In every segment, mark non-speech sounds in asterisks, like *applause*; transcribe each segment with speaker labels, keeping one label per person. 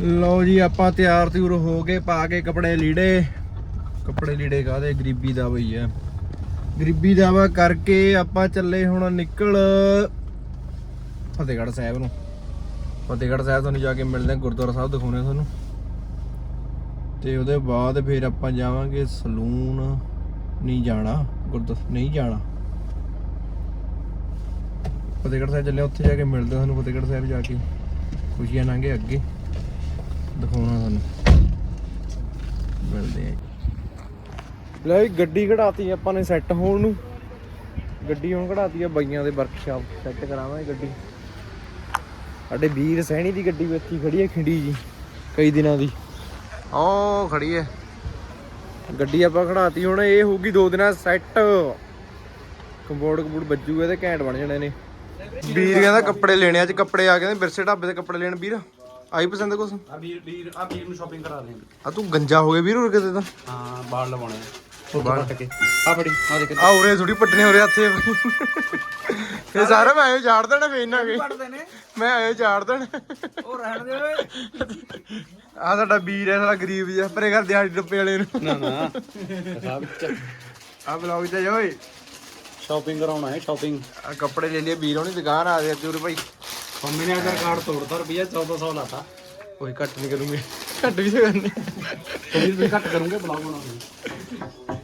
Speaker 1: ਲਓ ਜੀ, ਆਪਾਂ ਤਿਆਰ ਤਿਉਰ ਹੋ ਗਏ, ਪਾ ਕੇ ਕੱਪੜੇ ਲੀੜੇ। ਕੱਪੜੇ ਲੀੜੇ ਕਾਦੇ ਗਰੀਬੀ ਦਾ ਬਈ ਆ ਗਰੀਬੀ ਦਾਵਾ ਕਰਕੇ ਆਪਾਂ ਚੱਲੇ ਹੁਣ ਨਿਕਲ ਫਤਿਹਗੜ੍ਹ ਸਾਹਿਬ ਨੂੰ। ਫਤਿਹਗੜ੍ਹ ਸਾਹਿਬ ਤੁਹਾਨੂੰ ਜਾ ਕੇ ਮਿਲਦੇ ਹਾਂ ਗੁਰਦੁਆਰਾ ਸਾਹਿਬ ਦਿਖਾਉਣੇ ਤੁਹਾਨੂੰ। ਤੇ ਉਹਦੇ ਬਾਅਦ ਫਿਰ ਆਪਾਂ ਜਾਵਾਂਗੇ ਸਲੂਨ। ਨਹੀਂ ਜਾਣਾ ਗੁਰਦੁਆਰਾ ਨਹੀਂ ਜਾਣਾ। ਫਤਿਹਗੜ੍ਹ ਸਾਹਿਬ ਚੱਲੇ, ਉੱਥੇ ਜਾ ਕੇ ਮਿਲਦੇ ਹਾਂ ਤੁਹਾਨੂੰ, ਫਤਿਹਗੜ੍ਹ ਸਾਹਿਬ ਜਾ ਕੇ। ਖੁਸ਼ੀਆਂ ਨਾਂਗੇ ਅੱਗੇ। ਦਿਖਾਉਣਾ ਤੁਹਾਨੂੰ। ਮਿਲਦੇ ਆ ਲੈ ਵੀ ਗੱਡੀ ਕਢਾਤੀ ਆਪਾਂ ਨੇ ਸੈੱਟ ਹੋਣ ਨੂੰ। ਗੱਡੀ ਹੁਣ ਕਢਾਤੀ ਆ ਬਾਈਆਂ ਦੇ ਵਰਕਸ਼ਾਪ ਸੈੱਟ ਕਰਾਵਾਂਗੇ ਗੱਡੀ। ਸਾਡੇ ਵੀਰ ਸਹਿਣੀ ਦੀ ਗੱਡੀ ਵੀ ਇੱਥੇ ਖੜੀ ਹੈ ਖਿੰਡੀ ਜੀ, ਕਈ ਦਿਨਾਂ ਦੀ। ਉਹ ਖੜੀ ਹੈ। ਗੱਡੀ ਆਪਾਂ ਖੜਾਤੀ ਹੁਣ, ਇਹ ਹੋਊਗੀ ਦੋ ਦਿਨਾਂ ਸੈੱਟ ਕੰਪੋਰਟ ਕੰਪੋਰਟ ਵੱਜੂਗਾ ਤੇ ਘੈਂਟ ਬਣ ਜਾਣੇ ਨੇ। ਵੀਰ ਕਹਿੰਦਾ ਕੱਪੜੇ ਲੈਣੇ ਅੱਜ ਕੱਪੜੇ ਆ ਕਹਿੰਦੇ ਬਿਰਸੇ ਢਾਬੇ ਦੇ ਕੱਪੜੇ ਲੈਣ ਵੀਰ। ਆਈ ਪਸੰਦ ਕੁਛ?
Speaker 2: ਆ ਵੀਰ ਵੀਰ ਆ ਵੀਰ ਨੂੰ ਸ਼ਾਪਿੰਗ ਕਰਾ ਦੇ
Speaker 1: ਆ ਤੂੰ ਗੰਜਾ ਹੋ ਗਿਆ ਵੀਰ ਹੋਰ ਕਿਤੇ ਤਾਂ।
Speaker 2: ਹਾਂ ਬਾਲ ਲਵਾਉਣੇ ਆ
Speaker 1: ਬਾਲ।
Speaker 2: ਕੱਟ ਕੇ। ਆ ਫੜੀ ਆ ਦੇਖ।
Speaker 1: ਆ ਉਰੇ ਥੋੜੀ ਪੱਟਨੇ ਹੋ ਰਹੇ ਹੱਥੇ। ਇਹ ਸਾਰਾ ਮੈਂ ਆਇਓ ਝਾੜ ਦੇਣਾ ਫੇਰ ਨਾ ਕੇ
Speaker 2: ਪੜਦੇ ਨੇ।
Speaker 1: ਮੈਂ ਆਇਓ ਝਾੜ ਦੇਣਾ।
Speaker 2: ਉਹ ਰਹਿਣ ਦੇ ਓਏ।
Speaker 1: ਆ ਸਾਡਾ ਵੀਰ ਹੈ ਸਾਡਾ ਗਰੀਬ ਜਿਹਾ। ਪਰੇ ਘਰ ਦਿਹਾੜੀ ਡੱਪੇ ਵਾਲੇ ਨੂੰ।
Speaker 2: ਨਾ ਨਾ। ਸਾਹਿਬ
Speaker 1: ਆ ਬਲੌਗ ਤੇ ਓਏ।
Speaker 2: ਸ਼ਾਪਿੰਗ ਕਰਾਉਣਾ ਹੈ ਸ਼ਾਪਿੰਗ
Speaker 1: ਆ ਕੱਪੜੇ ਲੈ ਲਿਆ ਵੀਰ ਹੋਣੀ ਦੁਕਾਨ ਆ ਦੇ ਜੂਰ ਭਾਈ।
Speaker 2: ਮੰਮੀ ਨੇ ਆਧਾਰ ਕਾਰਡ ਤੋੜਤਾ ਰੁਪਿਆ 1400 ਲਾਤਾ।
Speaker 1: ਕੋਈ ਘੱਟ ਨਹੀਂ ਕਰੂੰਗੇ। ਘੱਟ ਵੀ ਤਾਂ ਕਰਨੇ।
Speaker 2: ਤੁਸੀਂ ਵੀ ਘੱਟ ਕਰੋਗੇ ਬਲੌਗ ਬਣਾਉਣੇ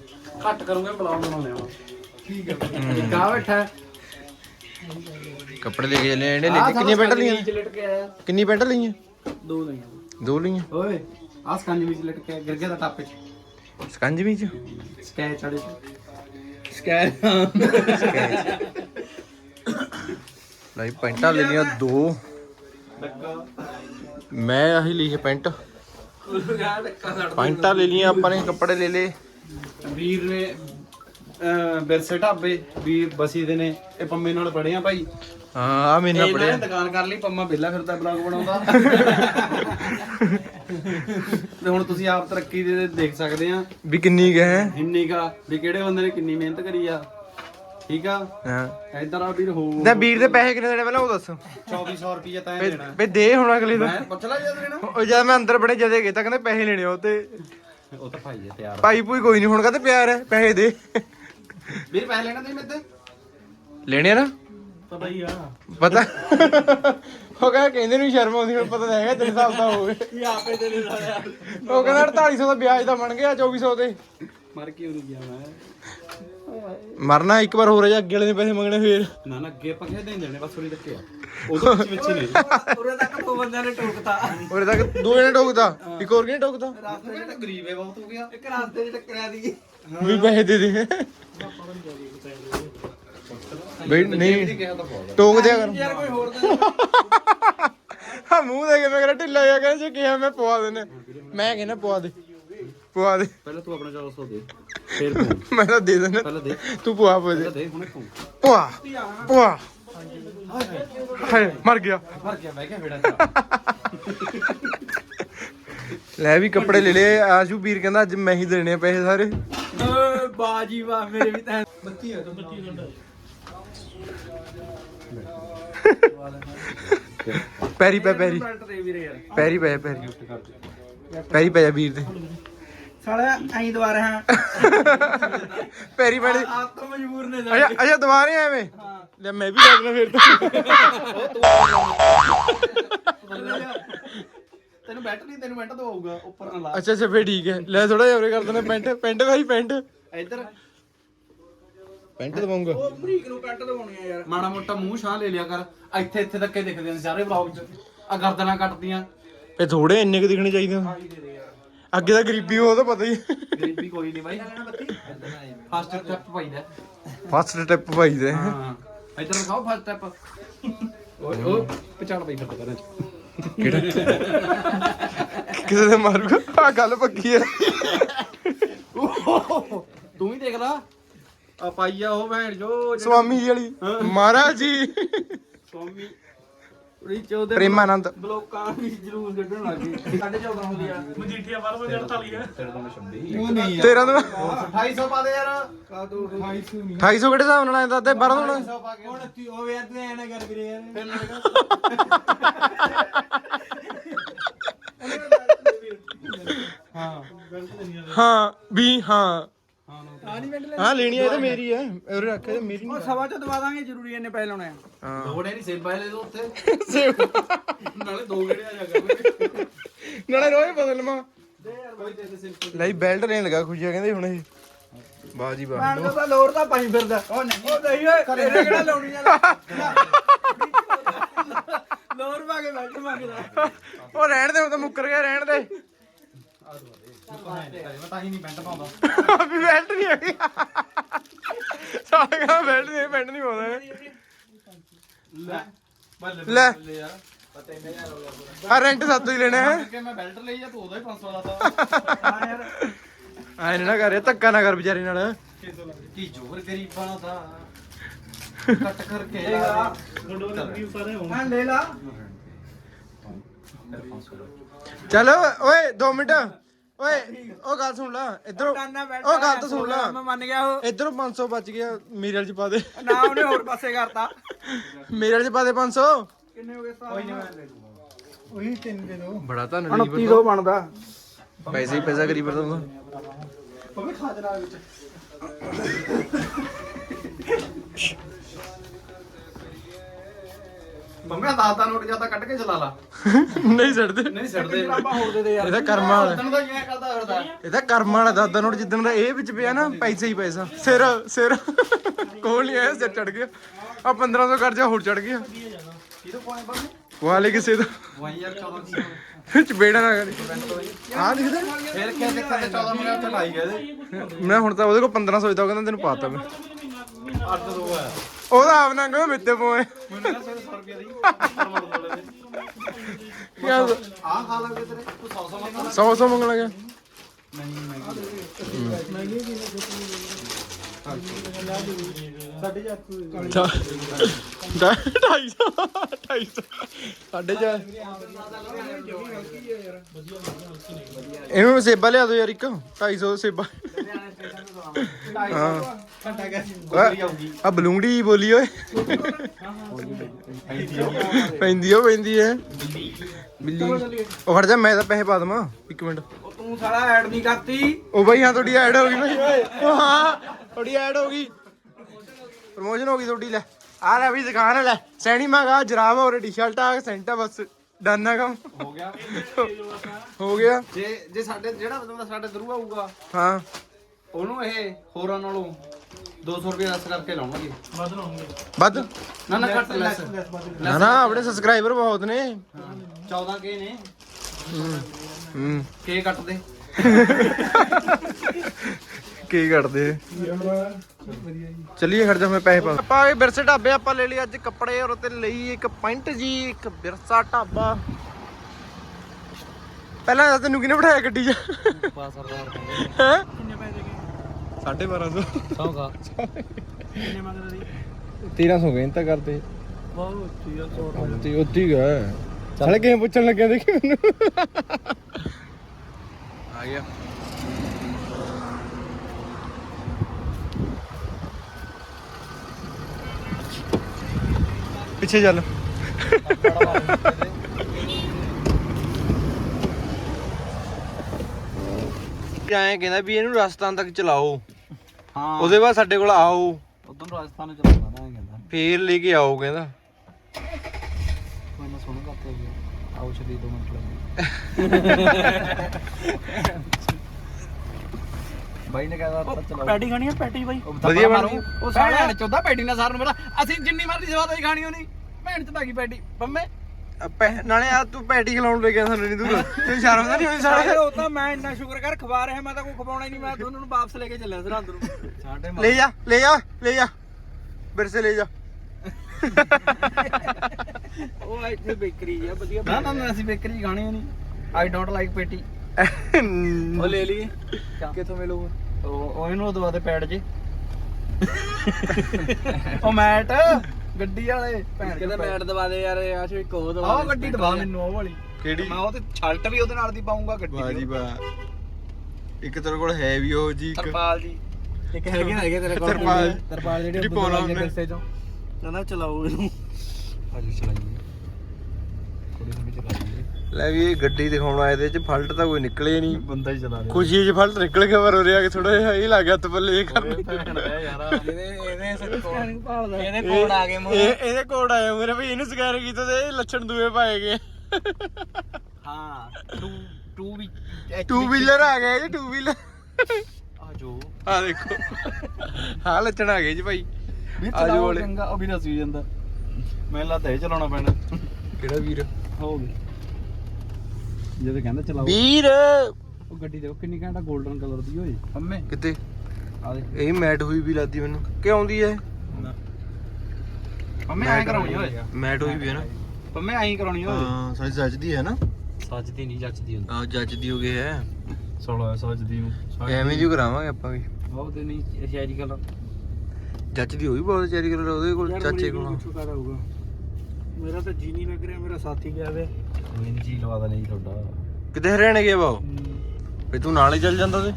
Speaker 2: ਘੱਟ ਕਰੋਗੇ ਬਲੌਗ ਬਣਾਉਣੇ ਆ ਠੀਕ ਹੈ ਕਾ ਬੈਠਾ ਹੈ?
Speaker 1: ਕੱਪੜੇ ਲੈ ਕੇ ਚੱਲੇ ਇਹਨੇ
Speaker 2: ਆਹ
Speaker 1: ਲੈ ਕਿੰਨੀਆਂ ਪੈਂਟਾਂ
Speaker 2: ਸਕੰਜ
Speaker 1: ਲਈਆਂ?
Speaker 2: ਵਿੱਚ
Speaker 1: ਕਿੰਨੀ ਪੈਂਟਾਂ ਲਈਆਂ?
Speaker 2: ਦੋ ਲਈਆਂ।
Speaker 1: ਦੋ ਲਈਆਂ?
Speaker 2: ਓਏ ਆ ਸਕੰਜ ਵਿੱਚ ਲਟਕ ਕੇ ਆਇਆ, ਗਿਰ ਗਿਆ ਦਾ ਟਾਪੇ ਚ
Speaker 1: ਸਕੰਜਵੀ ਚ
Speaker 2: ਸਕੈਚ ਵਾਲੇ ਚ। ਸਕੈਚ।
Speaker 1: ਲਈ ਪੈਂਟਾਂ ਲੈ ਲਈਆਂ ਦੋ। ਮੈਂ ਆਹੀ ਲਈ ਹੈ ਪੈਂਟ। ਪੈਂਟਾਂ ਲੈ ਲਈਆਂ ਆਪਾਂ ਨੇ ਕੱਪੜੇ ਲੈ ਲਏ।
Speaker 2: ਵੀਰ ਨੇ ਬਿਰਸੇ ਢਾਬੇ ਵੀਰ ਬਸੀ ਦੇ ਨੇ ਇਹ ਪੰਮੇ ਨਾਲ ਪੜੇ ਆ ਭਾਈ।
Speaker 1: ਹਾਂ ਆ। ਮੈਨਾਂ
Speaker 2: ਇਹਨਾਂ
Speaker 1: ਪੜਿਆ
Speaker 2: ਦੁਕਾਨ ਕਰ ਲਈ ਪੰਮਾ ਵਿਹਲਾ ਫਿਰਦਾ ਬਲੌਗ ਬਣਾਉਂਦਾ। ਤੇ ਹੁਣ ਤੁਸੀਂ ਆਪ ਤਰੱਕੀ ਦੇ ਦੇਖ ਸਕਦੇ ਆ।
Speaker 1: ਵੀ ਕਿੰਨੀ ਹੈ।
Speaker 2: ਇੰਨੀ ਕਾ ਵੀ ਕਿਹੜੇ ਬੰਦੇ ਨੇ ਕਿੰਨੀ ਮਿਹਨਤ ਕਰੀ ਆ। ਠੀਕ ਆ?
Speaker 1: ਹਾਂ।
Speaker 2: ਇਧਰ ਆ ਵੀਰ ਹੋ
Speaker 1: ਤੇ ਵੀਰ ਦੇ ਪੈਸੇ ਕਿੰਨੇ ਦੇਣੇ ਪਹਿਲਾਂ ਉਹ ਦੱਸ।
Speaker 2: 2400 ਰੁਪਏ ਤਾਂ ਦੇਣਾ।
Speaker 1: ਵੀ ਦੇ ਹੁਣ ਅਗਲੇ ਨੂੰ।
Speaker 2: ਮੈਂ ਪੁੱਛ ਲਾ ਜਦ ਦੇਣਾ
Speaker 1: ਉਹ ਜਦ ਮੈਂ ਅੰਦਰ ਬੜੇ ਜਦੇ ਗਏ ਤਾਂ ਕਹਿੰਦੇ ਪੈਸੇ ਲੈਣੇ ਉਹ ਤੇ।
Speaker 2: ਉਹ ਤਾਂ ਭਾਈ ਹੈ ਤਿਆਰ।
Speaker 1: ਭਾਈ ਭੂਈ ਕੋਈ ਨਹੀਂ ਹੁਣ ਕਹਿੰਦੇ ਪਿਆਰ ਹੈ ਪੈਸੇ ਦੇ।
Speaker 2: ਵੀਰ ਪੈਸੇ ਲੈਣਾ ਨਹੀਂ ਮੇਰੇ
Speaker 1: ਲੈਣੇ ਆ ਨਾ?
Speaker 2: ਪਤਾ ਹੀ ਆ।
Speaker 1: ਪਤਾ। ਉਹ ਕਹਿੰਦਾ ਕਹਿੰਦੇ ਨੂੰ ਸ਼ਰਮ ਆਉਂਦੀ ਹੁਣ ਪਤਾ ਤਾਂ ਹੈਗਾ ਤਿੰਨ ਸਾਲ ਦਾ ਹੋ ਗਏ
Speaker 2: ਇਹ ਆਪੇ ਦੇ ਲੈਣਾ ਯਾਰ
Speaker 1: ਉਹ ਕਹਿੰਦਾ 4800 ਦਾ ਵਿਆਜ ਤਾਂ ਬਣ ਗਿਆ 2400 ਤੇ
Speaker 2: ਮਰ ਕਿਉਂ ਨਹੀਂ ਗਿਆ ਮੈਂ।
Speaker 1: ਮਰਨਾ ਇੱਕ ਵਾਰ ਹੋ ਰਿਹਾ ਅੱਗੇ ਵਾਲੇ ਦੇ ਪੈਸੇ ਮੰਗਣੇ ਫੇਰ।
Speaker 2: ਨਾ ਨਾ ਅੱਗੇ ਪੱਕੇ ਦੇ ਦੇਣੇ ਬਸ ਥੋੜੀ ਧੱਕੇ ਆ। ਉਦੋਂ ਵਿੱਚ ਵਿੱਚ ਨਹੀਂ। *laughs* ਉਰੇ ਤੱਕ ਦੋ ਬੰਦਿਆਂ ਨੇ ਟੋਕਤਾ।
Speaker 1: ਉਰੇ ਤੱਕ ਦੋ ਜਣੇ ਟੋਕਦਾ ਇੱਕ ਹੋਰ ਕਿਹਨੇ ਟੋਕਦਾ
Speaker 2: ਰਾਸਤੇ 'ਚ ਤਾਂ ਗਰੀਬ ਹੈ ਬਹੁਤ ਹੋ ਗਿਆ। ਇੱਕ ਰਾਸਤੇ 'ਚ ਟੱਕਰਿਆ ਦੀ।
Speaker 1: ਵੀ ਪੈਸੇ ਦੇ ਦੇ। ਬਈ ਨਹੀਂ ਟੋਕ ਦਿਆ ਕਰ
Speaker 2: ਯਾਰ ਕੋਈ ਹੋਰ ਤਾਂ
Speaker 1: ਹਾਂ ਮੂੰਹ ਦੇ ਕੇ ਮੈਂ ਕਿਹਾ ਢਿੱਲਾ ਜਿਹਾ ਕਹਿੰਦਾ ਜੇ ਕਿਹਾ ਮੈਂ ਪਵਾ ਦੇਣਾ ਮੈਂ ਕਹਿੰਦਾ ਪਵਾ ਦੇ ਪਵਾ ਦੇ।
Speaker 2: ਪਹਿਲਾਂ ਤੂੰ ਆਪਣਾ 400 ਦੇ ਫੇਰ
Speaker 1: ਮੈਂ ਤਾਂ ਦੇ ਦੇਣਾ
Speaker 2: ਪਹਿਲਾਂ ਦੇ।
Speaker 1: ਤੂੰ ਪਵਾ ਪਵਾ ਦੇ।
Speaker 2: ਪਹਿਲਾਂ ਦੇ ਹੁਣੇ
Speaker 1: ਹਾਏ ਮਰ ਗਿਆ।
Speaker 2: ਮਰ ਗਿਆ ਮੈਂ ਕਿਹਾ ਬੇੜਾ
Speaker 1: ਲੈ ਵੀ ਕੱਪੜੇ ਲੈ ਲਏ। ਆਸ਼ੂ ਵੀਰ ਕਹਿੰਦਾ ਅੱਜ ਮੈਂ ਹੀ ਦੇਣੇ ਆ ਪੈਸੇ ਸਾਰੇ।
Speaker 2: ਬਾਜੀ ਵਾਹ ਮੇਰੇ ਵੀ ਤਾਂ ਬੱਤੀ ਹੈ ਤੂੰ ਬੱਤੀ ਘੰਟਾ
Speaker 1: ਪੈਰੀ ਪੈ ਪੈਰੀ। ਪੈਰੀ ਪੈ ਪੈਰੀ। ਪੈਰੀ ਪੈ ਵੀਰ ਦੇ
Speaker 2: ਸਾਲਾ ਐਂ ਦਵਾ ਰਿਹਾ
Speaker 1: ਪੈਰੀ ਪੈਣੀ
Speaker 2: ਆਪ ਤਾਂ ਮਜਬੂਰ ਨੇ
Speaker 1: ਅੱਛਾ ਅੱਛਾ ਦੁਬਾਰੇ ਐਵੇਂ? ਲੈ ਮੈਂ ਵੀ ਲੱਗਣਾ ਫਿਰ ਤਾਂ।
Speaker 2: ਤੈਨੂੰ ਬੈਠ ਨਹੀਂ ਤੈਨੂੰ ਬੈਠ ਦਵਾਊਗਾ ਉੱਪਰ ਨਾ ਲਾ।
Speaker 1: ਅੱਛਾ ਅੱਛਾ ਫੇਰ ਠੀਕ ਹੈ। ਲੈ ਥੋੜਾ ਜਿਹਾ ਉਰੇ ਕਰ ਪੈਂਟ। ਪੈਂਟ ਭਾਈ ਪੈਂਟ।
Speaker 2: ਇੱਧਰ।
Speaker 1: ਪੈਂਟ ਦਵਾਉਂਗਾ
Speaker 2: ਬਰੀਕ ਨੂੰ ਕੱਟ ਦਵਾਉਣੀ ਆ ਯਾਰ। ਮਾੜਾ ਮੋਟਾ ਮੂੰਹ ਛਾਂ ਲੈ ਲਿਆ ਕਰ। ਇੱਥੇ ਇੱਥੇ ਤੱਕੇ ਦਿਖਦੇ ਨੇ ਸਾਰੇ ਵਲੌਗ 'ਚ। ਆ ਗਰਦਨਾਂ ਕੱਟਦੀਆਂ।
Speaker 1: ਇਹ ਥੋੜੇ ਇੰਨੇ ਕੁ ਦਿਖਣੇ ਚਾਹੀਦੇ ਆ। ਅੱਗੇ ਤਾਂ ਗਰੀਬੀ ਉਹ ਤਾਂ ਪਤਾ ਹੀ
Speaker 2: ਗਰੀਬੀ ਕੋਈ ਨਹੀਂ ਬਾਈ। ਫਸਟ ਸਟੈਪ ਪਾਈਦਾ
Speaker 1: ਫਸਟ ਸਟੈਪ ਭਾਈ ਦੇ।
Speaker 2: ਹਾਂ। ਇੱਧਰ ਦਿਖਾਓ ਫਸਟ ਸਟੈਪ ਓਏ ਓ ਪਛਾੜ ਬਈ ਫਿਰ ਕਰਾਂ
Speaker 1: ਕਿਹੜਾ? ਕਿਸੇ ਦੇ ਮਾਰੂਗਾ ਆ ਗੱਲ ਪੱਕੀ ਹੈ।
Speaker 2: ਤੂੰ ਵੀ ਦੇਖ ਲਾ। ਆ ਪਾਈਆ ਉਹ ਭੈਣ ਜੋ
Speaker 1: ਸਵਾਮੀ ਜੀ ਵਾਲੀ ਮਹਾਰਾਜ ਜੀ।
Speaker 2: ਸਵਾਮੀ 14
Speaker 1: ਪ੍ਰੇਮ
Speaker 2: ਬਲੋਕਾਂ ਵੀ ਜਲੂਸ ਕੱਢਣ ਲੱਗ ਗਏ। 14 ਹੋ ਗਿਆ ਮਜੀਠੀਆ ਬਾਰ ਬਾਰ ਜੜ ਤਾਲੀ ਹੈ
Speaker 1: 13 ਦਾ
Speaker 2: 2800 ਪਾ ਦੇ ਯਾਰ। ਕਾ ਤੂੰ 2800
Speaker 1: ਕਿਹੜੇ ਹਿਸਾਬ ਨਾਲ ਆਇਆ ਤੇ 12 ਹੁਣ।
Speaker 2: 29 ਹੋ ਗਿਆ ਤੇ ਨਾ ਕਰ ਵੀਰੇ ਯਾਰ। *laughs* ਹਾਂ।
Speaker 1: ਹਾਂ ਵੀ ਹਾਂ।
Speaker 3: ਆ ਨਹੀਂ
Speaker 1: ਹਾਂ ਲੈਣੀ ਹੈ ਇਹ ਤਾਂ ਮੇਰੀ ਹੈ ਉਹ ਰੱਖ ਇਹ ਮੇਰੀ
Speaker 3: ਉਹ
Speaker 1: ਨਹੀਂ
Speaker 3: ਸਵਾ ਚ ਦਵਾ ਦਾਂਗੇ ਜ਼ਰੂਰੀ ਇਹਨੇ ਪੈਸੇ ਲਾਉਣੇ ਆ।
Speaker 1: ਹਾਂ।
Speaker 2: ਲੋੜ ਹੈ ਨਹੀਂ ਸੇਬ ਲੈ ਦੋ ਉੱਥੇ।
Speaker 1: ਸੇਬ।
Speaker 2: ਨਾਲੇ ਦੋ ਗੇੜੇ ਆ ਜਾ ਕਰਨਗੇ
Speaker 1: ਨਾਲੇ ਰੋਏ
Speaker 2: ਦੇ ਦੇ ਸਿੰਪਲ
Speaker 1: ਲਈ ਬੈਲਟ ਲੈਣ ਲਗਾ ਖੁਸ਼ੀਆ ਕਹਿੰਦੇ ਹੁਣ ਇਹ। ਵਾਹ ਜੀ ਵਾਹ।
Speaker 3: ਦਾ ਤਾਂ ਲੋਰ ਤਾਂ ਪਾਈ ਫਿਰਦਾ। ਉਹ ਨਹੀਂ। ਉਹ ਨਹੀਂ ਓਏ ਇਹਨੇ ਕਿਹੜਾ ਲਾਉਣੀ ਆ? ਲੋਰ ਪਾ ਕੇ ਬੈਠ ਮੰਗਦਾ।
Speaker 1: ਉਹ ਰਹਿਣ ਦੇ ਉਹ ਤਾਂ ਮੁੱਕਰ ਗਿਆ ਰਹਿਣ ਦੇ।
Speaker 2: ਮੈਂ ਤਾਂ ਹੀ ਨਹੀਂ ਪੈਂਟ ਪਾਉਂਦਾ।
Speaker 1: ਵੀ ਬੈਲਟ ਨਹੀਂ ਹੈਗੀ। ਸਾਡਾ ਬੈਲਟ ਨਹੀਂ ਬੈਲਟ ਨਹੀਂ ਪਾਉਂਦਾ
Speaker 2: ਲੈ
Speaker 1: ਲੈ।
Speaker 2: ਲੈ ਯਾਰ
Speaker 1: ਆ ਰੈਂਟ ਸਾਤੋਂ ਹੀ ਲੈਣਾ ਹੈ।
Speaker 2: ਕਿ ਮੈਂ ਬੈਲਟ ਲਈ ਜਾਂ ਤੂੰ ਉਹਦਾ ਹੀ 500 ਲਾਤਾ।
Speaker 3: ਹਾਂ ਯਾਰ।
Speaker 1: ਐ ਨਾ ਕਰੇ ਧੱਕਾ ਨਾ ਕਰ ਵਿਚਾਰੇ ਨਾਲ।
Speaker 2: 600 ਲੱਗੇ ਕੀ ਜੋਰ ਗਰੀਬਾਂ ਦਾ। ਕੱਟ ਕਰਕੇ ਲਾ
Speaker 3: ਹਾਂ ਲੈ ਲਾ।
Speaker 1: ਚੱਲ ਓਏ 2 ਮਿੰਟ। ਓਏ ਉਹ ਗੱਲ ਸੁਣ ਲੈ ਇਧਰੋਂ
Speaker 3: ਬੈਠ
Speaker 1: ਉਹ ਗੱਲ ਤਾਂ ਸੁਣ ਲੈ।
Speaker 3: ਮੈਂ ਮੰਨ ਗਿਆ ਉਹ।
Speaker 1: ਇਧਰੋਂ 500 ਬਚ ਗਿਆ ਮੇਰੇ ਵਾਲ ਚ ਪਾ ਦੇ।
Speaker 3: ਨਾ ਉਹਨੇ ਹੋਰ ਪਾਸੇ ਕਰਤਾ।
Speaker 1: ਮੇਰੇ ਵਾਲ ਚ ਪਾ ਦੇ 500
Speaker 3: ਕਿੰਨੇ ਹੋ ਗਏ ਕੋਈ ਨਹੀਂ ਮੈਂ ਲੈ ਦੂੰਗਾ ਉਹੀ ਤਿੰਨ ਦੇ ਦੋ।
Speaker 1: ਬੜਾ ਤਾਂ
Speaker 3: 2900 ਬਣਦਾ।
Speaker 1: ਪੈਸੇ ਹੀ ਪੈਸਾ ਕਰੀ ਫਿਰਦਾ ਤੂੰ
Speaker 3: ਪਵੇ ਖਾਜਰਾ ਵਿੱਚ।
Speaker 2: ਮੰਮੀ ਦਾਤਾ ਨੋਟ ਜਾਂ ਤਾਂ ਕੱਢ ਕੇ ਚਲਾ ਲਾ।
Speaker 1: ਨਹੀਂ ਛੱਡਦੇ।
Speaker 2: ਨਹੀਂ ਛੱਡਦੇ।
Speaker 3: ਆਪਾਂ ਹੋਰ ਦੇ ਦੇ ਯਾਰ।
Speaker 1: ਇਹਦਾ ਕਰਮਾਂ ਵਾਲਾ
Speaker 2: ਤੈਨੂੰ ਤਾਂ ਜਿਵੇਂ ਕਰਦਾ ਫਿਰਦਾ
Speaker 1: ਇਹ ਤਾਂ ਕਰਮਾਂ ਵਾਲਾ ਦਾਦਾ ਨੋਟ ਜਿੱਦਣ ਦਾ ਇਹ ਵਿੱਚ ਪਿਆ ਨਾ ਪੈਸੇ ਹੀ ਪੈਸਾ। ਸਿਰ ਸਿਰ। ਕੋਲ ਨਹੀਂ ਆਇਆ ਸਿਰ ਚੜ ਗਿਆ। ਆ 1500 ਕਰਜ਼ਾ ਹੋਰ ਚੜ ਗਿਆ।
Speaker 2: ਕਿਹਦੇ ਪਾਏ ਬੰਦੇ
Speaker 1: ਵਾਲੇ ਕਿਸੇ ਦਾ।
Speaker 2: ਵਾਈ ਯਾਰ 1400
Speaker 1: ਚਪੇੜਾ ਨਾ ਕਰੀ। ਆ ਦਿਖਦਾ
Speaker 2: ਫਿਰ ਕਿਹ ਦੇਖਾਂ ਤੇ 14 ਮਿੰਟ ਉੱਥੇ ਲਾਈ ਗਏ ਇਹਦੇ।
Speaker 1: ਮੈਂ ਹੁਣ ਤਾਂ ਉਹਦੇ ਕੋਲ 1500 ਦਿੱਤਾ ਉਹ ਕਹਿੰਦਾ ਤੈਨੂੰ ਪਾਤਾ ਮੈਂ।
Speaker 2: ਅੱਠ ਦੋ ਆ
Speaker 1: ਉਹਦਾ ਆਪ ਨਾ ਕਹੋ ਮਿੱਤੇ ਪੋਏ।
Speaker 2: ਮੈਨੂੰ ਨਾ 100 ਰੁਪਏ ਦੀ
Speaker 1: ਯਾਰ।
Speaker 2: ਆ ਖਾ ਲੱਗਦੇ ਤੇਰੇ। ਤੂੰ 100 100 ਮੰਗਣਾ।
Speaker 1: 100 100 ਮੰਗਣ ਲੱਗਾ।
Speaker 2: ਨਹੀਂ ਮੈਂ
Speaker 1: ਢਾਈ ਸੌ। ਢਾਈ ਸੌ। ਸਾਢੇ ਚਾਰ। ਇਹਨੂੰ ਸੇਬਾ ਲਿਆ ਦੋ ਯਾਰ ਇੱਕ। 250 ਸੇਬਾ।
Speaker 2: ਘੰਟਾ ਗਿਆ ਆਊਗੀ
Speaker 1: ਆ ਬਲੂੰਗੜੀ ਬੋਲੀ ਓਏ। ਪੈਂਦੀ ਓ ਪੈਂਦੀ ਐ ਬਿੱਲੀ। ਉਹ ਖੜ ਜਾ ਮੈਂ ਤਾਂ ਪੈਸੇ ਪਾ ਦਵਾਂ। ਇੱਕ ਮਿੰਟ।
Speaker 3: ਉਹ ਤੂੰ ਸਾਲਾ ਐਡ ਨਹੀਂ ਕਰਤੀ।
Speaker 1: ਉਹ ਬਾਈ ਹਾਂ ਤੁਹਾਡੀ ਐਡ ਹੋ ਗਈ ਬਾਈ। ਓਏ ਉਹ ਹਾਂ ਤੁਹਾਡੀ ਐਡ ਹੋ ਗਈ। ਪ੍ਰਮੋਸ਼ਨ ਹੋ ਗਈ ਤੁਹਾਡੀ ਲੈ। ਆ ਲੈ ਵੀ ਦੁਕਾਨ ਲੈ। ਸੈਣੀ ਮਗਾ ਜਰਾਬ ਔਰ ਟੀ-ਸ਼ਰਟ ਆ ਸੈਂਟਾ ਬਸ। ਡਨ ਆ ਕੰਮ।
Speaker 2: ਹੋ ਗਿਆ।
Speaker 1: ਹੋ ਗਿਆ।
Speaker 2: ਜੇ ਜੇ ਸਾਡੇ ਜਿਹੜਾ ਬੰਦਾ ਸਾਡੇ ਥਰੂ ਆਊਗਾ
Speaker 1: ਹਾਂ।
Speaker 2: ਉਹਨੂੰ ਇਹ ਹੋਰਾਂ ਨਾਲੋਂ 200 ਰੁਪਏ ਲੈਸ ਕਰਕੇ ਲਾਉਣਗੇ।
Speaker 1: ਵੱਧ
Speaker 2: ਨਾ ਨਾ ਘੱਟ ਲੈਸ
Speaker 1: ਨਾ ਨਾ ਆਪਣੇ ਸਬਸਕ੍ਰਾਈਬਰ ਬਹੁਤ ਨੇ।
Speaker 2: 14 ਕੇ ਨੇ।
Speaker 1: ਹੂੰ।
Speaker 2: ਕੇ ਕੱਟਦੇ।
Speaker 1: ਕੀ ਕਰਦੇ ਚਲਿਏ ਖਰਚਾ ਮੈਂ ਪੈਸੇ ਪਾ ਆਪਾਂ ਗਏ ਬਿਰਸੇ ਢਾਬੇ ਆਪਾਂ ਲੈ ਲਈ ਅੱਜ ਕੱਪੜੇ ਔਰ ਤੇ ਲਈ ਇੱਕ ਪੈਂਟ ਜੀ ਇੱਕ ਬਿਰਸਾ ਢਾਬਾ। ਪਹਿਲਾਂ ਤੈਨੂੰ ਕਿਹਨੇ ਬਿਠਾਇਆ ਗੱਡੀ 'ਚ?
Speaker 2: ਸਰਦਾਰ
Speaker 1: ਹੈ?
Speaker 3: ਕਿੰਨੇ ਪੈਸੇ ਗਏ
Speaker 1: 1250
Speaker 2: ਸੌਗਾ
Speaker 3: ਕਿੰਨੇ ਮੰਗਦਾ ਸੀ
Speaker 1: 1300 ਗਏ ਤਾਂ ਕਰਦੇ
Speaker 3: ਬਹੁਤ ਠੀਕ ਆ
Speaker 1: ਤੇ ਉੱਤੀ ਗਾ ਸਾਲੇ ਕਿਵੇਂ ਪੁੱਛਣ ਲੱਗਿਆ ਦੇਖੀ ਮੈਨੂੰ। ਆ ਗਿਆ। ਪਿੱਛੇ ਚੱਲ। ਐਂ ਕਹਿੰਦਾ ਵੀ ਇਹਨੂੰ ਰਾਜਸਥਾਨ ਤੱਕ ਚਲਾਓ।
Speaker 2: ਹਾਂ।
Speaker 1: ਉਹਦੇ ਬਾਅਦ ਸਾਡੇ ਕੋਲ ਆਓ।
Speaker 2: ਉਦੋਂ ਰਾਜਸਥਾਨ ਨੂੰ ਨਾ ਇਹ ਕਹਿੰਦਾ।
Speaker 1: ਫੇਰ ਲੈ ਕੇ ਆਓ ਕਹਿੰਦਾ।
Speaker 2: ਮੈਨੂੰ ਸੁਣ ਕਰਤੇ ਆਓ ਛੱਡੀ ਦੋ ਮਿੰਟ ਲੱਗੇ। ਬਾਈ ਨੇ ਕਹਿੰਦਾ ਆਪਾਂ ਚਲਾਓ।
Speaker 3: ਪੈਟੀ ਖਾਣੀ ਆ ਪੈਟੀ ਬਾਈ।
Speaker 1: ਵਧੀਆ ਬਣ।
Speaker 2: ਉਹ ਨੇ ਚੌਦਾ ਪੈਟੀ ਨਾ ਸਾਰ ਨੂੰ ਮੇਰਾ ਅਸੀਂ ਜਿੰਨੀ ਮਰਜ਼ੀ ਸਵਾਦ ਆਈ ਖਾਣੀ ਹੋਣੀ। ਭੈਣ ਚ ਭਾਗੀ ਪੈਟੀ। ਪੰਮੇ
Speaker 1: ਪੈ- ਨਾਲੇ ਆ ਤੂੰ ਪੈਟੀ ਖਿਲਾਉਣ ਲੈ ਗਿਆ ਸਾਨੂੰ ਨਹੀਂ ਤੂੰ ਤੈਨੂੰ ਸ਼ਰਮ ਤਾਂ ਨਹੀਂ ਆਉਂਦੀ ਸਾਲੇ?
Speaker 3: ਉਹ ਤਾਂ ਮੈਂ ਇੰਨਾ ਸ਼ੁਕਰ ਕਰ ਖਵਾ ਰਿਹਾ ਮੈਂ ਤਾਂ ਕੋਈ ਖਵਾਉਣਾ ਹੀ ਨਹੀਂ ਮੈਂ ਦੋਨਾਂ ਨੂੰ ਵਾਪਸ ਲੈ ਕੇ ਚੱਲਿਆ ਸਰਹੰਦ ਨੂੰ
Speaker 2: ਸਾਡੇ
Speaker 1: ਲੈ ਜਾ ਲੈ ਜਾ ਲੈ ਜਾ। ਬਿਰਸੇ ਲੈ ਜਾ।
Speaker 3: ਉਹ ਇੱਥੇ ਬੇਕਰੀ ਆ ਵਧੀਆ
Speaker 2: ਨਾ ਨਾ ਨਾ ਅਸੀਂ ਬੇਕਰੀ ਖਾਣੀ ਹੋਣੀ। I don't like patty.
Speaker 3: ਉਹ ਲੈ ਲਈ। ਕਿੱਥੋਂ ਮਿਲੂਗਾ
Speaker 2: ਉਹ ਉਹ ਇਹਨੂੰ ਦਵਾ ਦੇ ਪੈਡ ਜੇ। ਉਹ ਮੈਟ। ਗੱਡੀ ਵਾਲੇ ਭੈਣ
Speaker 3: ਕਿਤੇ ਮੈਟ ਦਵਾ ਦੇ ਯਾਰ ਆ ਚੋ ਇੱਕ ਉਹ ਦਵਾ
Speaker 2: ਆਹ ਗੱਡੀ ਦਵਾ ਮੈਨੂੰ ਉਹ ਵਾਲੀ।
Speaker 1: ਕਿਹੜੀ?
Speaker 2: ਮੈਂ ਉਹ ਤੇ ਛਲਟ ਵੀ ਉਹਦੇ ਨਾਲ ਦੀ ਪਾਉਂਗਾ ਗੱਡੀ
Speaker 1: ਵਾਹ। ਜੀ ਵਾਹ। ਇੱਕ ਤੇਰੇ ਕੋਲ ਹੈ ਵੀ ਉਹ ਜੀ ਇੱਕ
Speaker 2: ਤਰਪਾਲ ਜੀ।
Speaker 3: ਇੱਕ ਹੈਗੇ ਹੈਗੇ ਤੇਰੇ ਕੋਲ।
Speaker 1: ਤਰਪਾਲ।
Speaker 3: ਤਰਪਾਲ ਜਿਹੜੀ
Speaker 1: ਪਾਉਣਾ ਉਹਨੇ।
Speaker 3: ਚੋਂ। ਨਾ ਨਾ ਚਲਾਓ ਇਹਨੂੰ।
Speaker 2: ਅੱਜ ਚਲਾਈਏ।
Speaker 1: ਲੈ ਵੀ ਇਹ ਗੱਡੀ ਦਿਖਾਉਣ ਆਏ ਤੇ ਚ ਫਲਟ ਤਾਂ ਕੋਈ ਨਿਕਲੇ ਨਹੀਂ।
Speaker 2: ਬੰਦਾ ਹੀ ਚਲਾ
Speaker 1: ਖੁਸ਼ੀ ਚ ਫਲਟ ਨਿਕਲ ਗਿਆ ਪਰ ਹੋ ਰਿਹਾ ਕਿ ਥੋੜਾ ਜਿਹਾ ਇਹ ਲੱਗ ਗਿਆ ਤਪੱਲੇ ਇਹ ਕਰਨ
Speaker 2: ਯਾਰ
Speaker 3: ਇਹਦੇ ਇਹਦੇ ਕੋਡ ਆ ਗਏ ਮੂਹਰੇ।
Speaker 1: ਇਹ ਇਹਦੇ ਕੋਡ ਆਇਆ ਮੇਰੇ ਵੀ ਇਹਨੂੰ ਸਕੈਨ ਕੀਤਾ ਤੇ ਇਹ ਲੱਛਣ ਦੂਏ ਪਾਏ ਗਏ।
Speaker 3: ਹਾਂ 2 2 ਵੀ
Speaker 1: ਟੂ ਵੀਲਰ ਆ ਗਿਆ ਜੀ ਟੂ ਵੀਲਰ
Speaker 3: ਆ ਜੋ
Speaker 1: ਆ ਦੇਖੋ। ਹਾਂ ਲੱਛਣ ਆ ਗਏ ਜੀ ਭਾਈ।
Speaker 2: ਚਲਾਓ
Speaker 1: ਵਾਲੇ।
Speaker 2: ਚੰਗਾ ਉਹ ਵੀ ਵੀ ਜਾਂਦਾ। ਮੈਨੂੰ ਲੱਗਦਾ ਇਹ ਚਲਾਉਣਾ ਪੈਣਾ।
Speaker 1: ਕਿਹੜਾ ਵੀਰ?
Speaker 2: ਹੋ ਗਿਆ ਜਦੋਂ ਕਹਿੰਦਾ ਚਲਾਓ।
Speaker 1: ਵੀਰ!
Speaker 2: ਉਹ ਗੱਡੀ ਦੇਖੋ ਕਿੰਨੀ ਘੰਟਾ 골ਡਨ ਕਲਰ ਦੀ ਹੋਈ। ਅੰਮੇ
Speaker 1: ਕਿਤੇ
Speaker 2: ਆ ਦੇ
Speaker 1: ਇਹ ਮੈਟ ਹੋਈ ਵੀ ਲੱਗਦੀ ਮੈਨੂੰ। ਕਿ ਆਉਂਦੀ ਐ?
Speaker 2: ਅੰਮੇ ਐਂ ਕਰਾਉਣੀ ਓਏ।
Speaker 1: ਮੈਟ ਹੋਈ ਵੀ ਹੈ ਨਾ।
Speaker 2: ਅੰਮੇ ਐਂ ਕਰਾਉਣੀ ਓਏ।
Speaker 1: ਹਾਂ ਸਾਡੀ ਜੱਜਦੀ ਹੈ ਨਾ।
Speaker 3: ਸੱਜਦੀ ਨਹੀਂ ਜੱਜਦੀ ਹੁੰਦੀ।
Speaker 1: ਆ ਜੱਜਦੀ ਹੋ ਗਈ ਹੈ
Speaker 2: ਸੋਲੋ ਸੋਚਦੀ ਨੂੰ।
Speaker 1: ਐਵੇਂ ਜੀ ਕਰਾਵਾਂਗੇ ਆਪਾਂ ਵੀ।
Speaker 2: ਉਹ ਤੇ ਨਹੀਂ ਸ਼ਾਇਰੀ ਕਲਰ
Speaker 1: ਜੱਜਦੀ ਹੋਈ ਬਹੁਤ ਚੈਰੀ ਕਰ ਉਹਦੇ ਕੋਲ ਚਾਚੇ ਕੋਲ।
Speaker 3: ਹੋਊਗਾ ਮੇਰਾ ਤਾਂ ਜੀ ਨਹੀਂ ਲੱਗ ਰਿਹਾ ਮੇਰਾ ਸਾਥੀ ਗਿਆ ਵੇ।
Speaker 2: ਕੋਈ ਨਹੀਂ ਜੀ ਲਵਾ ਨਹੀਂ ਤੁਹਾਡਾ।
Speaker 1: ਕਿਤੇ ਹਰਿਆਣੇ ਗਿਆ ਬਾਉ ਫੇ ਤੂੰ ਨਾਲ ਹੀ ਚੱਲ ਜਾਂਦਾ ਤੇ।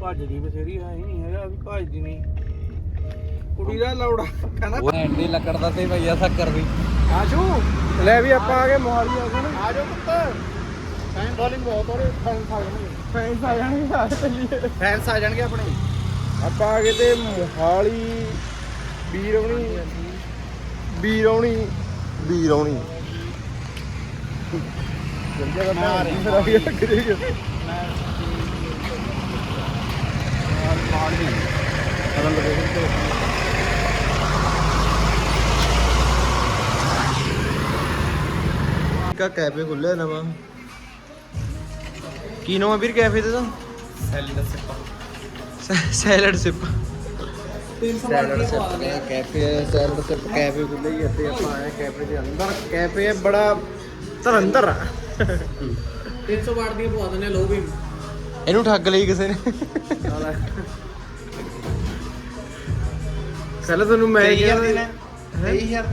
Speaker 3: ਭੱਜਦੀ ਬਥੇਰੀ ਆ ਹੀ ਨਹੀਂ ਹੈਗਾ ਵੀ ਭੱਜਦੀ ਨਹੀਂ। ਕੁੜੀ ਦਾ ਲੌੜਾ ਕਹਿੰਦਾ ਐਂਡੀ ਲੱਕੜ ਦਾ ਤੇ ਭਈਆ ਸੱਕਰ ਦੀ
Speaker 1: ਆਜੂ। ਲੈ ਵੀ ਆਪਾਂ ਆ ਗਏ ਮੋਹਾਲੀ ਆ ਗਏ ਨਾ।
Speaker 3: ਆਜੋ ਪੁੱਤ।
Speaker 1: ਫੈਨ ਬੋਲਿੰਗ ਬਹੁਤ ਹੋ ਰਹੀ ਫੈਨਸ ਆ ਜਾਣਗੇ। ਫੈਨਸ ਆ ਜਾਣਗੇ ਆ ਚੱਲੀਏ।
Speaker 3: ਫੈਨਸ ਆ ਜਾਣਗੇ ਆਪਣੇ।
Speaker 1: ਆਪਾਂ ਆ ਗਏ ਤੇ ਮੋਹਾਲੀ ਵੀਰਵਣੀ ਵੀਰਵਣੀ ਵੀਰਵਣੀ ਜਲਦੀ ਕਰਨਾ ਆ ਰਹੀ ਫਿਰ ਆ ਗਿਆ ਕਰੀ ਕਾ ਕੈਫੇ ਖੁੱਲਿਆ ਨਵਾਂ ਕੀ ਨਾਮ ਹੈ ਵੀਰ ਕੈਫੇ ਦਾ salad sip salad sip cafe salad sip cafe ਖੁੱਲੇ ਹੀ ਇੱਥੇ ਆਪਾਂ ਆਏ ਕੈਫੇ ਦੇ ਅੰਦਰ। ਕੈਫੇ ਹੈ ਬੜਾ ਧਰੰਦਰ
Speaker 3: 300 ਵਾਟ ਦੀਆਂ ਪਵਾ ਦਿੰਦੇ ਲੋ ਵੀ।
Speaker 1: ਇਹਨੂੰ ਠੱਗ ਲਈ ਕਿਸੇ ਨੇ। ਕੱਲ ਤੁਹਾਨੂੰ ਮੈਂ ਕਿਹਾ
Speaker 2: ਯਾਰ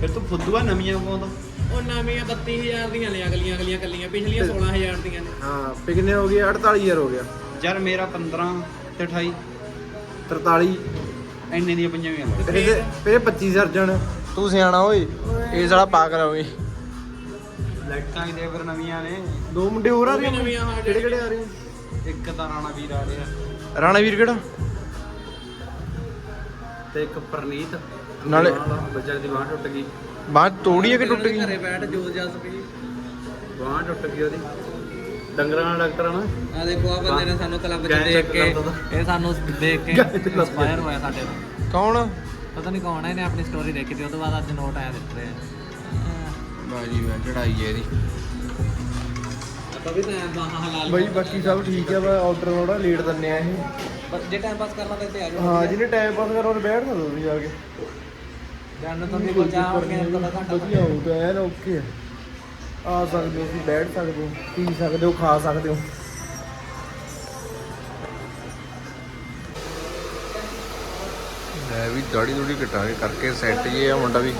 Speaker 2: ਫਿਰ ਤੂੰ ਫੁੱਦੂਆ ਨਵੀਆਂ ਪਾਉਂਦਾ
Speaker 3: ਉਹ ਨਵੀਆਂ 32000 ਦੀਆਂ ਨੇ ਅਗਲੀਆਂ ਅਗਲੀਆਂ ਕੱਲੀਆਂ ਪਿਛਲੀਆਂ 16000 ਦੀਆਂ ਨੇ।
Speaker 1: ਹਾਂ ਪਿਕਨੇ ਹੋ ਗਏ 48000 ਹੋ ਗਿਆ।
Speaker 2: ਯਾਰ ਮੇਰਾ 15 ਤੇ 28
Speaker 1: 43
Speaker 2: ਐਨੇ ਦੀਆਂ ਪਈਆਂ ਵੀ ਆ।
Speaker 1: ਤੇਰੇ ਤੇਰੇ 25 ਸਰਜਣ ਤੂੰ ਸਿਆਣਾ ਓਏ। ਇਹ ਸਾਲਾ ਪਾਗਲ ਹੋਵੇ
Speaker 2: ਲਾਈਟਾਂ ਵੀ ਦੇ ਫਿਰ ਨਵੀਆਂ ਨੇ।
Speaker 1: ਦੋ ਮੁੰਡੇ ਹੋਰ ਆ
Speaker 3: ਵੀ
Speaker 1: ਰਹੇ
Speaker 3: ਨਵੀਆਂ ਹਾਂ
Speaker 1: ਕਿਹੜੇ ਕਿਹੜੇ ਆ ਰਹੇ
Speaker 2: ਇੱਕ ਤਾਂ ਰਾਣਾ ਵੀਰ ਆ ਰਿਹਾ।
Speaker 1: ਰਾਣਾ ਵੀਰ ਕਿਹੜਾ?
Speaker 2: ਤੇ ਇੱਕ ਪ੍ਰਨੀਤ।
Speaker 1: ਨਾਲੇ-
Speaker 2: ਬੱਚੇ ਦੀ ਬਾਂਹ ਟੁੱਟ ਗਈ।
Speaker 1: ਬਾਂਹ ਤੋੜੀ ਹੈ ਕਿ ਟੁੱਟ ਗਈ?
Speaker 3: ਘਰੇ ਬੈਠ ਜੋਤ ਜਸ ਪਈ
Speaker 2: ਬਾਂਹ ਟੁੱਟ ਗਈ ਉਹਦੀ। ਡੰਗਰਾਂ ਦਾ ਡਾਕਟਰ ਆ ਨਾ।
Speaker 3: ਆ ਦੇਖੋ ਆ ਬੰਦੇ ਨੇ ਸਾਨੂੰ ਕਲੱਬ ਚ
Speaker 2: ਗੈਂ
Speaker 3: ਦੇਖ ਕੇ
Speaker 2: ਕਰਦਾ
Speaker 3: ਇਹ ਸਾਨੂੰ ਦੇਖ ਕੇ ਇੰਸਪਾਇਰ ਹੋਇਆ ਸਾਡੇ ਨਾਲ।
Speaker 1: ਕੌਣ?
Speaker 3: ਪਤਾ ਨਹੀਂ ਕੌਣ ਹੈ ਇਹਨੇ ਆਪਣੀ ਸਟੋਰੀ ਦੇਖੀ ਤੇ ਉਹ ਤੋਂ ਬਾਅਦ ਅੱਜ ਨੋਟ ਆਇਆ ਦਿੱਤੇ
Speaker 1: ਬਾਜੀ ਮੈਂ ਚੜਾਈ ਹੈ ਇਹਦੀ।
Speaker 3: ਆਪਾਂ ਵੀ ਤਾਂ ਬਾਹਾਂ ਹਲਾਲ
Speaker 1: ਬਾਈ ਬਾਕੀ ਸਭ ਠੀਕ ਹੈ ਬਸ ਆਰਡਰ ਥੋੜਾ ਲੇਟ ਦਿੰਨੇ ਆ ਇਹ।
Speaker 3: ਬਸ ਜੇ ਟਾਈਮ ਪਾਸ ਕਰਨਾ ਤੇ ਇੱਥੇ ਆ ਜਾਓ।
Speaker 1: ਹਾਂ ਜਿਹਨੇ ਟਾਈਮ ਪਾਸ ਕਰਨਾ ਉਹ ਬੈਠ ਨਾ ਦੋ ਜਾ ਕੇ।
Speaker 3: ਜਾਣ ਤੋਂ ਵੀ ਕੋਲ ਜਾਓਗੇ ਪਤਾ ਘੰਟਾ
Speaker 1: ਵਧੀਆ ਹੋਊਗਾ ਐਨ ਓਕੇ ਆ। ਸਕਦੇ ਹੋ ਤੁਸੀਂ ਬੈਠ ਸਕਦੇ ਹੋ ਪੀ ਸਕਦੇ ਹੋ ਖਾ ਸਕਦੇ ਹੋ। ਮੈਂ ਵੀ ਦਾੜੀ ਦੂੜੀ ਕਟਾ ਕੇ ਕਰਕੇ ਸੈੱਟ ਜੇ ਆ ਮੁੰਡਾ ਵੀ।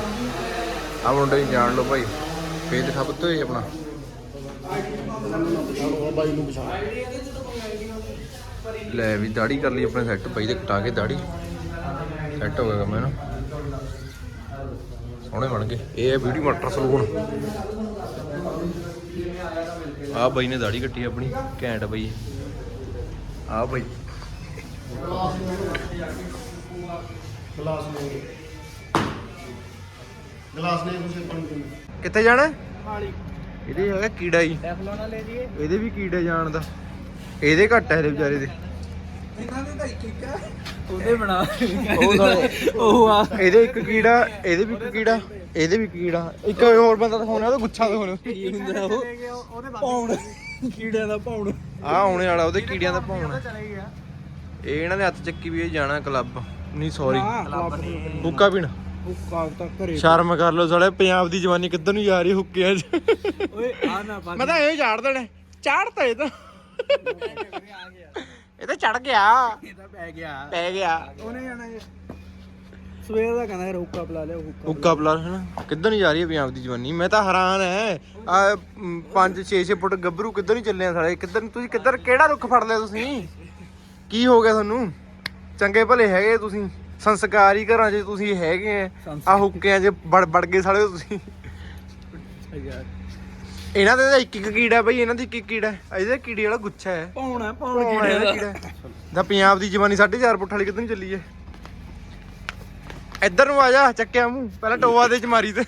Speaker 1: ਆ ਮੁੰਡਾ ਵੀ ਜਾਣ ਲਓ ਭਾਈ। ਫੇਰ ਦਿਖਾ ਪੁੱਤ ਇਹ ਆਪਣਾ। ਲੈ ਵੀ ਦਾੜੀ ਕਰ ਲਈ, ਆਪਣੇ ਸੈੱਟ ਪਈ ਤੇ ਕਟਾ ਕੇ ਦਾੜੀ ਸੈੱਟ ਹੋ ਗਿਆ ਮੈਂ ਨਾ ਸੋਹਣੇ ਬਣ ਗਏ। ਇਹ ਹੈ ਬਿਊਟੀ ਮਾਸਟਰ ਸਲੂਨ ਆ ਬਾਈ ਨੇ ਦਾੜੀ ਕੱਟੀ ਆਪਣੀ, ਘੈਂਟ ਬਾਈ ਆ ਬਾਈ।
Speaker 4: ਗਲਾਸ ਨੇ ਕੁਝ
Speaker 1: ਕਿੱਥੇ ਜਾਣਾ
Speaker 3: ਹਾਲੀ
Speaker 1: ਇਹਦੇ ਹੈਗਾ ਕੀੜਾ ਹੀ
Speaker 3: ਟੈਫਲੋਨਾ ਲੈ ਜੀਏ
Speaker 1: ਇਹਦੇ ਵੀ ਕੀੜੇ ਜਾਣ ਦਾ। ਇਹਦੇ ਘੱਟ ਹੈ ਇਹਦੇ ਵਿਚਾਰੇ ਦੇ।
Speaker 3: ਇਹਨਾਂ ਦੇ ਤਾਂ ਇੱਕ ਇੱਕ ਆ। ਉਹਦੇ ਬਣਾ।
Speaker 1: ਉਹ ਸਾਲੇ
Speaker 3: ਉਹ ਆ।
Speaker 1: ਇਹਦੇ ਇੱਕ ਕੀੜਾ ਇਹਦੇ ਵੀ ਇੱਕ ਕੀੜਾ ਇਹਦੇ ਵੀ ਕੀੜਾ। ਇੱਕ ਹੋਰ ਬੰਦਾ ਦਿਖਾਉਣਾ ਉਹਦਾ ਗੁੱਛਾ ਦਿਖਾਉਣਾ।
Speaker 3: ਕੀ ਹੁੰਦਾ ਉਹ? ਉਹਦੇ ਪੌਣ ਕੀੜਿਆਂ ਦਾ ਪੌਣ
Speaker 1: ਆ ਆਉਣੇ ਵਾਲਾ ਉਹਦੇ ਕੀੜਿਆਂ ਦਾ ਭੌਣ
Speaker 3: ਚਲੇ ਗਿਆ
Speaker 1: ਇਹ ਇਹਨਾਂ ਦੇ ਹੱਥ ਚੱਕੀ ਵੀ ਇਹ ਜਾਣਾ ਕਲੱਬ। ਨਹੀਂ ਸੌਰੀ
Speaker 3: ਕਲੱਬ।
Speaker 1: ਹੁੱਕਾ ਪੀਣ।
Speaker 3: ਕਾਗ ਤਾਂ ਘਰੇ
Speaker 1: ਸ਼ਰਮ ਕਰ ਲਓ ਸਾਲੇ ਪੰਜਾਬ ਦੀ ਜਵਾਨੀ ਕਿੱਧਰ ਨੂੰ ਜਾ ਰਹੀ ਹੁੱਕਿਆਂ 'ਚ
Speaker 3: ਓਏ ਆ ਨਾ ਪਾ
Speaker 1: ਮੈਂ ਤਾਂ ਇਹ ਝਾੜ ਦੇਣਾ। ਝਾੜਤਾ ਇਹ ਤਾਂ। ਇਹ ਤਾਂ ਚੜ ਗਿਆ।
Speaker 3: ਇਹ ਤਾਂ ਪੈ ਗਿਆ।
Speaker 1: ਪੈ ਗਿਆ।
Speaker 3: ਉਹਨੇ ਜਾਣਾ ਇਹ ਸਵੇਰ ਦਾ ਕਹਿੰਦਾ ਰੋਕਾ ਬੁਲਾ ਲਿਆ ਹੁੱਕਾ
Speaker 1: ਹੁੱਕਾ ਪਲਾਸ ਹੈ ਨਾ ਕਿੱਧਰ ਨੂੰ ਜਾ ਰਹੀ ਹੈ ਪੰਜਾਬ ਦੀ ਜਵਾਨੀ? ਮੈਂ ਤਾਂ ਹੈਰਾਨ ਐ। ਆ 5 6 6 ਫੁੱਟ ਗੱਭਰੂ ਕਿੱਧਰ ਨੂੰ ਚੱਲੇ ਆ ਸਾਲੇ? ਕਿੱਧਰ ਨੂੰ- ਤੁਸੀਂ ਕਿੱਧਰ ਕਿਹੜਾ ਰੁੱਖ ਫੜ ਲਿਆ ਤੁਸੀਂ? ਕੀ ਹੋ ਗਿਆ ਤੁਹਾਨੂੰ? ਚੰਗੇ ਭਲੇ ਹੈਗੇ ਤੁਸੀਂ? ਸੰਸਕਾਰੀ ਘਰਾਂ 'ਚ ਤੁਸੀਂ ਹੈਗੇ ਆ ਆ ਹੁੱਕਿਆਂ 'ਚ ਵੜ ਵੜ ਗਏ ਸਾਲੇ ਤੁਸੀਂ। ਇਹਨਾਂ ਦੇ ਤਾਂ ਇੱਕ ਇੱਕ ਕੀੜਾ ਬਈ ਇਹਨਾਂ ਦੀ ਇੱਕ ਇੱਕ ਕੀੜਾ ਹੈ। ਇਹਦੇ ਕੀੜੇ ਵਾਲਾ ਗੁੱਛਾ ਹੈ
Speaker 3: ਪਾਉਣਾ ਪਾਉਣ
Speaker 1: ਪਾਉਣਾ ਇਹਦਾ ਕੀੜਾ ਦਾ ਪੰਜਾਬ ਦੀ ਜਵਾਨੀ 4.5 ਫੁੱਟ ਵਾਲੀ ਕਿੱਧਰ ਨੂੰ ਚੱਲੀ ਏ ਇੱਧਰ ਨੂੰ ਆ ਜਾ ਚੱਕਿਆ ਮੂੰਹ। ਪਹਿਲਾਂ ਟੋਆ ਦੇ ਚ ਮਾਰੀ ਤੇ।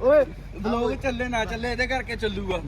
Speaker 3: ਓਏ ਬਲੌਗ ਚੱਲੇ ਨਾ ਚੱਲੇ ਇਹਦੇ ਕਰਕੇ ਚੱਲੂਗਾ।